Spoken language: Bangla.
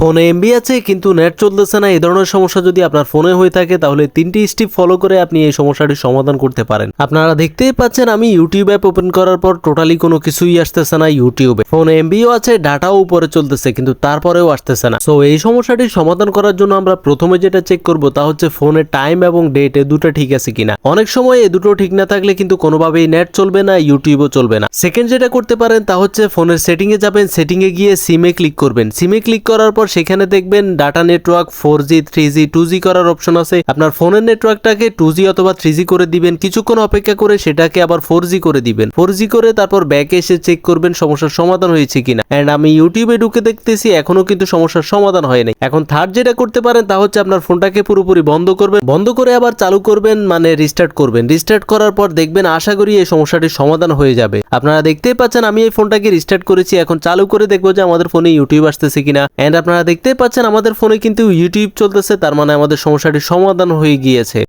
ফোনে এমবি আছে, কিন্তু নেট চলতেছে না। এই ধরনের সমস্যা যদি আপনার ফোনে হয়ে থাকে, তাহলে তিনটি স্টেপ ফলো করে আপনি এই সমস্যাটির সমাধান করতে পারেন। আপনারা দেখতেই পাচ্ছেন, আমি ইউটিউব অ্যাপ ওপেন করার পর টোটালি কোনো কিছুই আসতেছে না ইউটিউবে ফোনে এমবিও আছে ডাটাও উপরে চলতেছে, কিন্তু তারপরেও আসতেছে না। সো এই সমস্যাটির সমাধান করার জন্য আমরা প্রথমে যেটা চেক করব, তা হচ্ছে ফোনের টাইম এবং ডেট এ দুটো ঠিক আছে কিনা। অনেক সময় এ দুটো ঠিক না থাকলে কিন্তু কোনোভাবেই নেট চলবে না ইউটিউবও চলবে না। সেকেন্ড যেটা করতে পারেন, তা হচ্ছে ফোনের সেটিং এ যাবেন। সেটিং এ গিয়ে সিমে ক্লিক করবেন। সিমে ক্লিক করার পর সেখানে দেখবেন data network four G three G two G করার অপশন আছে। আপনার ফোনের নেটওয়ার্কটাকে টু জি অথবা থ্রি জি করে দিবেন। কিছুক্ষণ অপেক্ষা করে সেটাকে আবার ফোর জি করে দিবেন। ফোর জি করে তারপর ব্যাকে এসে চেক করবেন সমস্যার সমাধান হয়েছে কিনা। অ্যান্ড আমি ইউটিউবে ঢুকে দেখতেছি, এখনও কিন্তু সমস্যার সমাধান হয়নি এখন থার্ড যেটা করতে পারেন, তা হচ্ছে আপনার ফোনটাকে পুরোপুরি বন্ধ করবেন। বন্ধ করে আবার চালু করবেন মানে রিস্টার্ট করবেন। রিস্টার্ট করার পর দেখবেন, আশা করি এই সমস্যাটির সমাধান হয়ে যাবে। আপনারা দেখতেই পাচ্ছেন, আমি এই ফোনটাকে রিস্টার্ট করেছি। এখন চালু করে দেখব যে আমাদের ফোনে ইউটিউব আসতেছে কিনা। এন্ড আপনারা দেখতেই পাচ্ছেন আমাদের ফোনে কিন্তু ইউটিউব চলতেছে তার মানে আমাদের সমস্যাটি সমাধান হয়ে গিয়েছে।